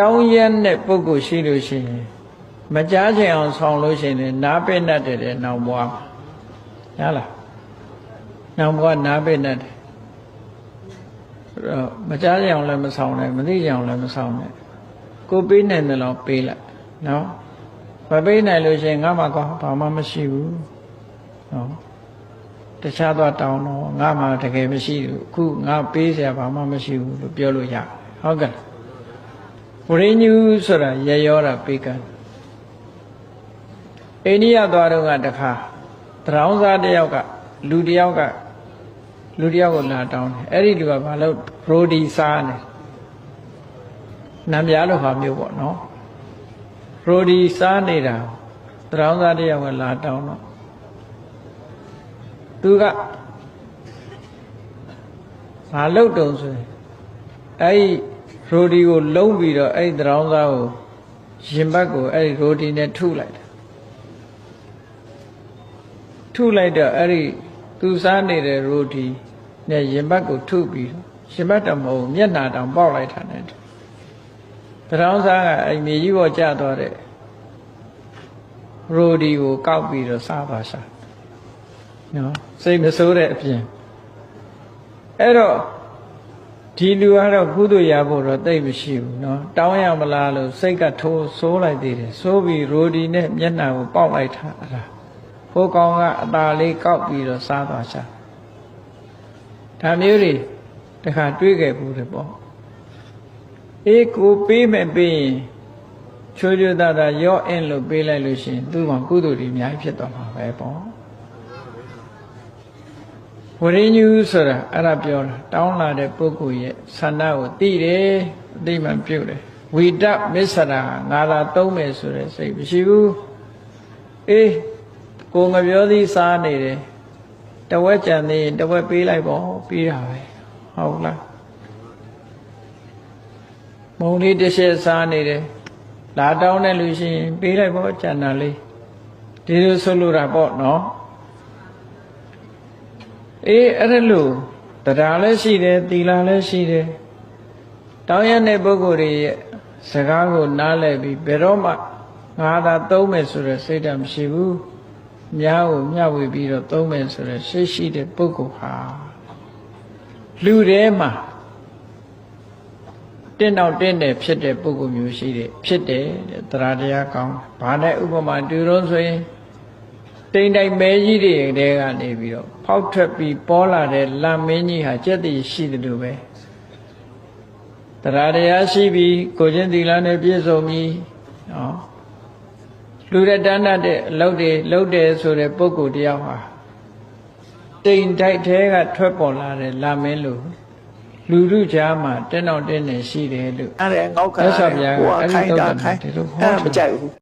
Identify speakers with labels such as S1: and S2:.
S1: တောင်းရက်တဲ့ပုဂ္ဂိုလ်ရှိလို့ရှိရင်မကြားချင်အောင်ဆောင်လို့ရှိရင်နားပိတ်တတ်တယ်တဲ့နောင်ဘွားမှာရလားနောင်ဘွားနားပိတ်တတ်တယ်အဲ့တော့မကြားချင်အောင်လည်းမဆောင်နဲ့မသိချင်အောင်လည်းမဆောင်နဲ့ကိုပေးနိုင်တယ်လို့ပေးလိုက်နော်မပေးနိုင်လို့ရှိရင်ငါမှကောဘာမှမရှိဘူးနော်တခြားသွားတောင်းတော့ငါမှတကယ်မရှိဘူးအခုငါပေးเสียဘာမှမရှိဘူးလို့ပြောလို့ရတယ်ဟုတ်ကဲ့ ဝရိညူဆိုတာရရောတာပေးကံအိန္ဒိယသွားတော့ကတခါတရောင်းစားတစ်ယောက်ကလူတစ်ယောက်ကလူတစ်ယောက်ကိုလာတောင်းတယ်အဲ့ဒီလူကဘာလို့ရိုဒီစားနေနံပြားလိုဟာမျိုးပေါ့နော်ရိုဒီစားနေတာတရောင်းစားတစ်ယောက်ကလာတောင်းတော့သူကဘာလုပ်တုံဆိုရင်အဲ့ဒီ ရိုဒီကိုလုံးပြီးတော့အဲ့ဒီတရောင်းစားကိုရင်ဘတ်ကိုအဲ့ဒီရိုဒီနဲ့ထုလိုက်တယ်ထုလိုက်တော့အဲ့ဒီသူစားနေတဲ့ရိုဒီနဲ့ရင်ဘတ်ကိုထုပြီးတော့ရင်ဘတ်တော့မဟုတ်ဘူးမျက်နှာတောင်ပေါက်လိုက်တာနဲ့တရောင်းစားကအဲ့မြေကြီးပေါ်ကျသွားတဲ့ရိုဒီကိုကောက်ပြီးတော့စားပါစားနော်စိတ်မဆိုးတဲ့အပြင်အဲ့တော့ ဒီလူကတော့ကုသိုလ်ရဖို့တော့တိတ်မရှိဘူးเนาะတောင်းရမလားလို့စိတ်ကထိုးဆိုးလိုက်သေးတယ်ဆိုးပြီးရိုဒီနဲ့မျက်နှာကိုပေါက်လိုက်တာအဲ့ဒါဟိုကောင်ကအตาလေးကောက်ပြီးတော့စားသွားချဒါမျိုးတွေတခါတွေးခဲ့ဘူးတယ်ပေါ့အေးကိုပေးမယ်ပေးရင်ချိုးချိုးသားသားရော့အင်းလို့ပေးလိုက်လို့ရှိရင်သူ့မှာကုသိုလ်တွေအများကြီးဖြစ်သွားမှာပဲပေါ့ ဝရင်းညူဆိုတာအဲ့ဒါပြောတာတောင်းလာတဲ့ပုဂ္ဂိုလ်ရဲ့ဆန္ဒကိုသိတယ်အသိမှပြုတ်တယ်ဝိတမစ္ဆရာငါလာသုံးမယ်ဆိုတဲ့စိတ်မရှိဘူးအေးကိုငပြောသည်စားနေတယ်တဝက်ကြံသေးရင်တဝက်ပေးလိုက်ပေါ့ပြီးတာပဲဟုတ်လားမုံလေးတစ်ချက်စားနေတယ်လာတောင်းတဲ့လူရှိရင်ပေးလိုက်ပေါ့ကြံတာလေးဒီလိုဆိုလိုတာပေါ့နော် အေးအဲ့ဒါလို့တရားလည်းရှိတယ်သီလလည်းရှိတယ်တောင်းရတဲ့ပုဂ္ဂိုလ်တွေရဲ့စကားကိုနားလည်ပြီးဘယ်တော့မှငါသာသုံးမယ်ဆိုတဲ့စိတ်ဓာတ်မရှိဘူးများကိုမျှဝေပြီးတော့သုံးမယ်ဆိုတဲ့စိတ်ရှိတဲ့ပုဂ္ဂိုလ်ဟာလူထဲမှာတင့်တော့တင့်တယ်ဖြစ်တဲ့ပုဂ္ဂိုလ်မျိုးရှိတယ်ဖြစ်တယ်တဲ့တရားတရားကောင်းဘာနဲ့ဥပမာတူတော့ဆိုရင် တိမ်တိုက်မဲကြီးတွေတဲကနေပြီးတော့ဖောက်ထွက်ပြီးပေါ်လာတဲ့လမ်းမင်းကြီးဟာကြက်တည်ရှိတယ်လို့ပဲတရားတရားရှိပြီးကိုချင်းသီလနဲ့ပြည့်စုံပြီးနော်လူရတန်းတဲ့အလုပ်တွေလုပ်တယ်ဆိုတဲ့ပုဂ္ဂိုလ်တယောက်ဟာတိမ်တိုက်ထဲကထွက်ပေါ်လာတဲ့လမ်းမင်းလို့လူလူကြားမှာတင်းတော့တင်းနေရှိတယ်လို့
S2: အဲ့ဒါငေါက်ခါ
S1: မြတ်စွာဘုရားက
S2: ကိုယ်
S1: အဲ့ဒီ
S2: ခိုင်းတာ
S1: သုတ္တန်
S2: ခိုင်း
S1: ဒီလိုဟော
S2: အဲ့ဒါမ
S1: ထား
S2: ကြိုက်ဘူး